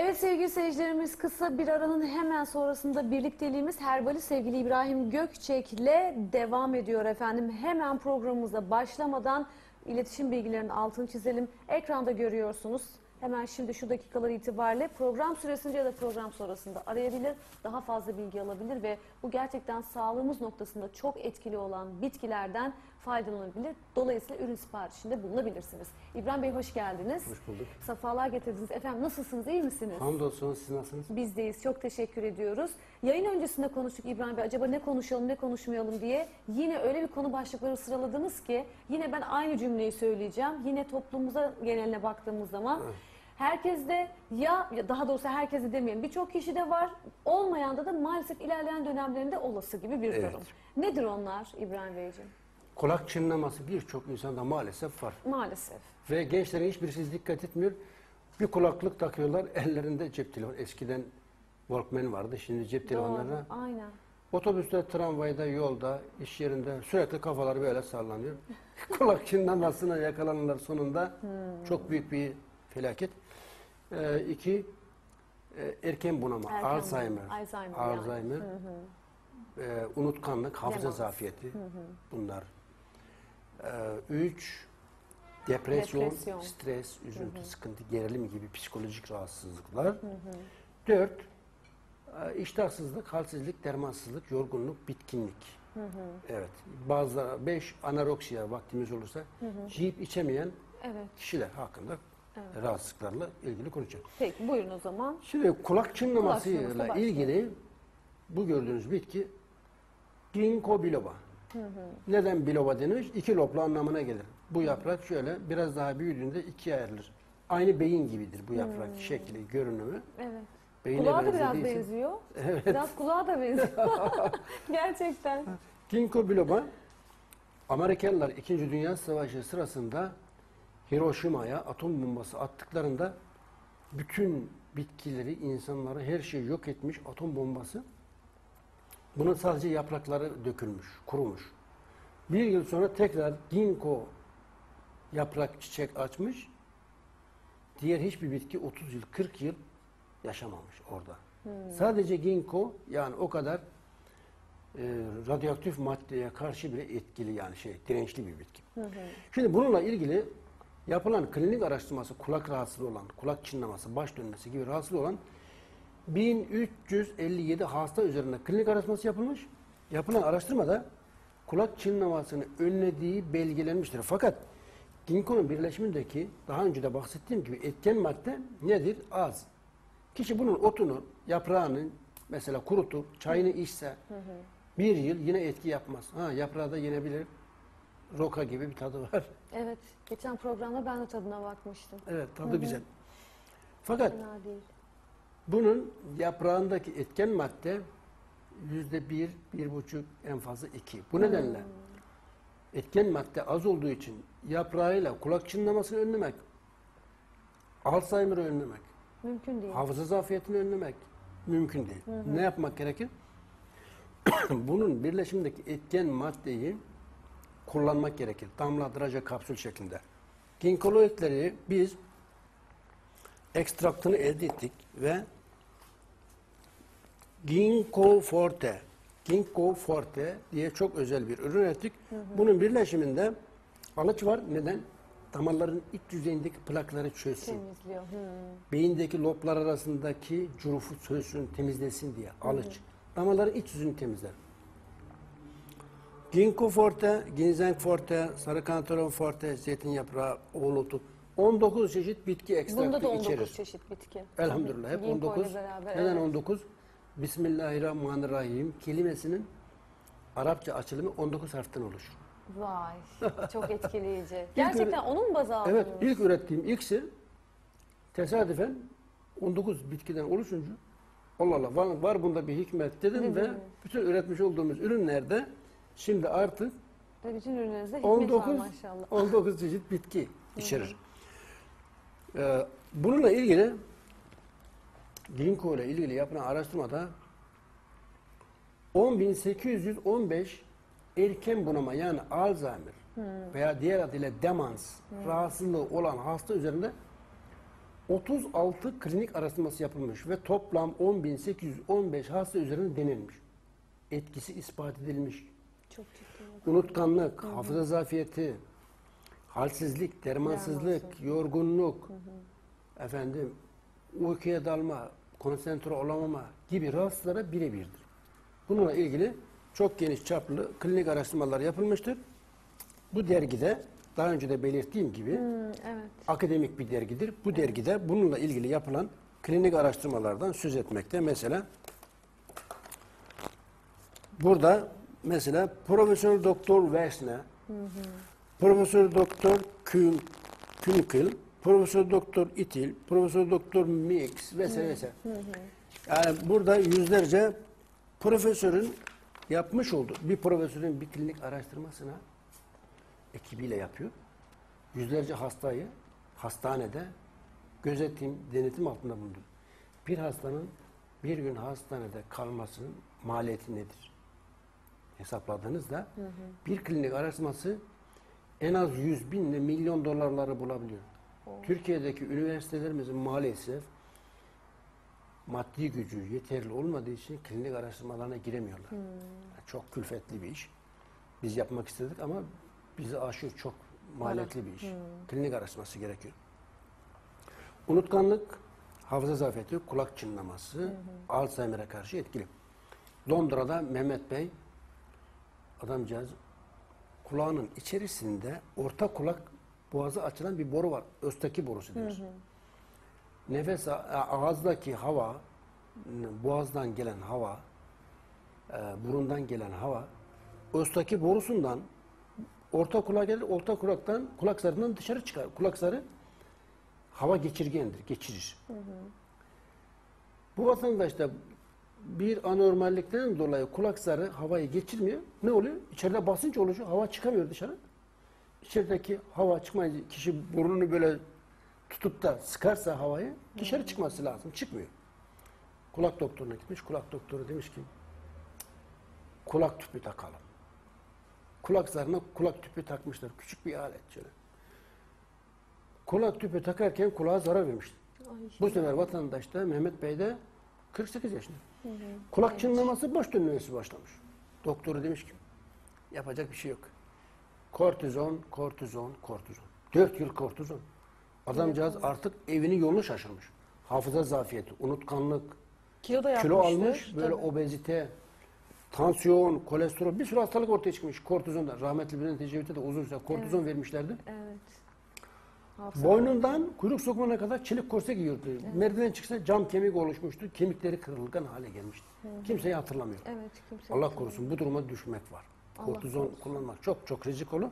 Evet sevgili seyircilerimiz kısa bir aranın hemen sonrasında birlikteliğimiz Herbali sevgili İbrahim Gökçek ile devam ediyor efendim. Hemen programımıza başlamadan iletişim bilgilerinin altını çizelim. Ekranda görüyorsunuz. Hemen şimdi şu dakikalar itibariyle program süresince ya da program sonrasında arayabilir, daha fazla bilgi alabilir ve bu gerçekten sağlığımız noktasında çok etkili olan bitkilerden faydalanabilir. Dolayısıyla ürün siparişinde bulunabilirsiniz. İbrahim Bey hoş geldiniz. Hoş bulduk. Safalar getirdiniz. Efendim nasılsınız, iyi misiniz? Hamdolsun siz nasılsınız? Bizdeyiz. Çok teşekkür ediyoruz. Yayın öncesinde konuştuk İbrahim Bey. Acaba ne konuşalım, ne konuşmayalım diye. Yine öyle bir konu başlıkları sıraladınız ki yine ben aynı cümleyi söyleyeceğim. Yine toplumumuza geneline baktığımız zaman herkes de ya daha doğrusu herkes de demeyelim birçok kişi de var. Olmayan da da maalesef ilerleyen dönemlerinde olası gibi bir Evet. durum. Nedir onlar İbrahim Beyciğim? Kulak çınlaması birçok insanda maalesef var. Maalesef. Ve gençlerin hiçbirisi dikkat etmiyor. Bir kulaklık takıyorlar, ellerinde cep telefonu. Eskiden Walkman vardı, şimdi cep telefonlarına. Doğru. Aynen. Otobüste, tramvayda, yolda, iş yerinde sürekli kafaları böyle sallanıyor. Kulak çınlamasına yakalanırlar sonunda. Çok büyük bir felaket. Ee, iki, e, erken bunama, Erken Alzheimer. bunama, Alzheimer yani. Alzheimer. Ee, unutkanlık, hafıza Demans. zafiyeti bunlar. Ee, üç, depresyon, Depresyon. stres, üzüntü, sıkıntı, gerilim gibi psikolojik rahatsızlıklar. Dört, e, iştahsızlık, halsizlik, dermansızlık, yorgunluk, bitkinlik. Evet. Bazıları beş, anoreksiya vaktimiz olursa yiyip içemeyen Evet. kişiler hakkında rahatsızlıklarla ilgili konuşacağız. Peki buyurun o zaman. Şimdi kulak çınlamasıyla çınlaması ilgili bu gördüğünüz bitki ginkgo biloba. Neden biloba denir? İki loblu anlamına gelir. Bu yaprak şöyle biraz daha büyüdüğünde ikiye ayrılır. Aynı beyin gibidir bu yaprak şekli, görünümü. Evet. Beyine Kulağa da biraz benzediği için- benziyor. Biraz kulağa da benziyor. Gerçekten. Ginkgo biloba Amerikalılar 2. Dünya Savaşı sırasında Hiroşima'ya atom bombası attıklarında bütün bitkileri, insanları, her şeyi yok etmiş atom bombası. Bunun sadece yaprakları dökülmüş, kurumuş. Bir yıl sonra tekrar ginkgo yaprak çiçek açmış. Diğer hiçbir bitki 30 yıl, 40 yıl yaşamamış orada. Sadece ginkgo yani o kadar e, radyoaktif maddeye karşı bile etkili yani şey dirençli bir bitki. Şimdi bununla ilgili yapılan klinik araştırması kulak rahatsızlığı olan, kulak çınlaması, baş dönmesi gibi rahatsızlığı olan 1357 hasta üzerinde klinik araştırması yapılmış. Yapılan araştırmada kulak çınlamasını önlediği belgelenmiştir. Fakat ginkgonun birleşimindeki daha önce de bahsettiğim gibi etken madde nedir? Az. Kişi bunun otunu, yaprağını mesela kurutur, çayını içse bir yıl yine etki yapmaz. Ha, yaprağı da yenebilir. Roka gibi bir tadı var. Evet. Geçen programda ben de tadına bakmıştım. Evet tadı güzel. Fakat Fena değil. Bunun yaprağındaki etken madde yüzde bir, bir buçuk, en fazla iki. Bu nedenle etken madde az olduğu için yaprağıyla kulak çınlamasını önlemek, Alzheimer'ı önlemek, Mümkün değil. hafıza zafiyetini önlemek mümkün değil. Ne yapmak gerekir? Bunun birleşimindeki etken maddeyi kullanmak gerekir. Damlatıraca kapsül şeklinde. Ginkoloidleri biz ekstraktını elde ettik ve Ginkgo forte, Ginkgo forte diye çok özel bir ürün ürettik. Bunun birleşiminde alıç var. Neden? Damarların iç yüzeyindeki plakları çözsün Temizliyor. Hmm. beyindeki loblar arasındaki curufu çözsün, temizlesin diye alıç. Damarların iç yüzünü temizler. Ginkgo forte, ginseng forte, sarı kantaron forte, zeytin yaprağı, oğlutu. 19 çeşit bitki ekstraktı Bunda da 19 içerir. çeşit bitki. Elhamdülillah hep Ginkgo ile 19. beraber, Neden evet. 19? Bismillahirrahmanirrahim kelimesinin Arapça açılımı 19 harften oluşur. Vay. Çok etkileyici. Gerçekten onun baz aldınız. Evet, ilk ürettiğim iksir tesadüfen 19 bitkiden oluşunca Allah Allah var, var bunda bir hikmet dedim Değil ve bütün üretmiş olduğumuz ürünlerde şimdi artık Ve bütün ürünlerinizde hikmet var 19 maşallah. 19 çeşit bitki içerir. Ee, bununla ilgili Ginkgo ile ilgili yapılan araştırmada 10.815 erken bunama yani Alzheimer veya diğer adıyla demans rahatsızlığı olan hasta üzerinde 36 klinik araştırması yapılmış ve toplam 10.815 hasta üzerinde denilmiş. Etkisi ispat edilmiş. Çok ciddi. Unutkanlık, hafıza zafiyeti, halsizlik, dermansızlık, yorgunluk, efendim uykuya dalma, konsantre olamama gibi rahatsızlara birebirdir. Bununla ilgili çok geniş çaplı klinik araştırmalar yapılmıştır. Bu dergide daha önce de belirttiğim gibi Hmm, evet. akademik bir dergidir. Bu dergide bununla ilgili yapılan klinik araştırmalardan söz etmekte. Mesela burada mesela Profesör Doktor Wersner, Profesör Doktor Kün, Künkel, Profesör Doktor İtil, Profesör Doktor Mix vesaire vesaire. Yani burada yüzlerce profesörün yapmış olduğu bir profesörün bir klinik araştırmasına ekibiyle yapıyor. Yüzlerce hastayı hastanede gözetim, denetim altında bulundur. Bir hastanın bir gün hastanede kalmasının maliyeti nedir? Hesapladığınızda bir klinik araştırması en az 100 bin ile milyon dolarları bulabiliyor. Türkiye'deki üniversitelerimizin maalesef maddi gücü yeterli olmadığı için klinik araştırmalarına giremiyorlar. Çok külfetli bir iş. Biz yapmak istedik ama bizi aşıyor çok maliyetli bir iş. Klinik araştırması gerekiyor. Unutkanlık, hafıza zafiyeti, kulak çınlaması, Alzheimer'e karşı etkili. Londra'da Mehmet Bey, adamcağız kulağının içerisinde orta kulak boğazı açılan bir boru var. Östaki borusu diyoruz. Nefes ağızdaki hava, boğazdan gelen hava, e, burundan gelen hava, östaki borusundan orta kulağa gelir, orta kulaktan, kulak zarından dışarı çıkar. Kulak zarı hava geçirgendir, geçirir. Bu vatandaşta bir anormallikten dolayı kulak zarı havayı geçirmiyor. Ne oluyor? İçeride basınç oluşuyor, hava çıkamıyor dışarı. İçerideki hava çıkmayınca kişi burnunu böyle tutup da sıkarsa havayı dışarı çıkması lazım. Çıkmıyor. Kulak doktoruna gitmiş. Kulak doktoru demiş ki kulak tüpü takalım. Kulak zarına kulak tüpü takmışlar. Küçük bir alet şöyle. Kulak tüpü takarken kulağa zarar vermişler. Ay, Bu sefer vatandaş da Mehmet Bey de 48 yaşında. Kulak çınlaması boş dönmesi başlamış. Doktoru demiş ki yapacak bir şey yok. Kortizon, kortizon, kortizon. 4 yıl kortizon. Adamcağız artık evini yolunu şaşırmış. Hafıza zafiyeti, unutkanlık, Kilo da kilo almış, böyle Tabii. obezite, tansiyon, kolesterol bir sürü hastalık ortaya çıkmış. Kortizonda rahmetli Bülent Ecevit'e de uzun süre kortizon vermişlerdi. Evet. Hafıza- Boynundan kuyruk sokumuna kadar çelik korse giyiyordu. Merdiven çıksa cam kemik oluşmuştu. Kemikleri kırılgan hale gelmişti. Kimseyi hatırlamıyor. Evet. Kimse Allah korusun bu duruma düşmek var. Kortizon kullanmak çok çok rizikolu.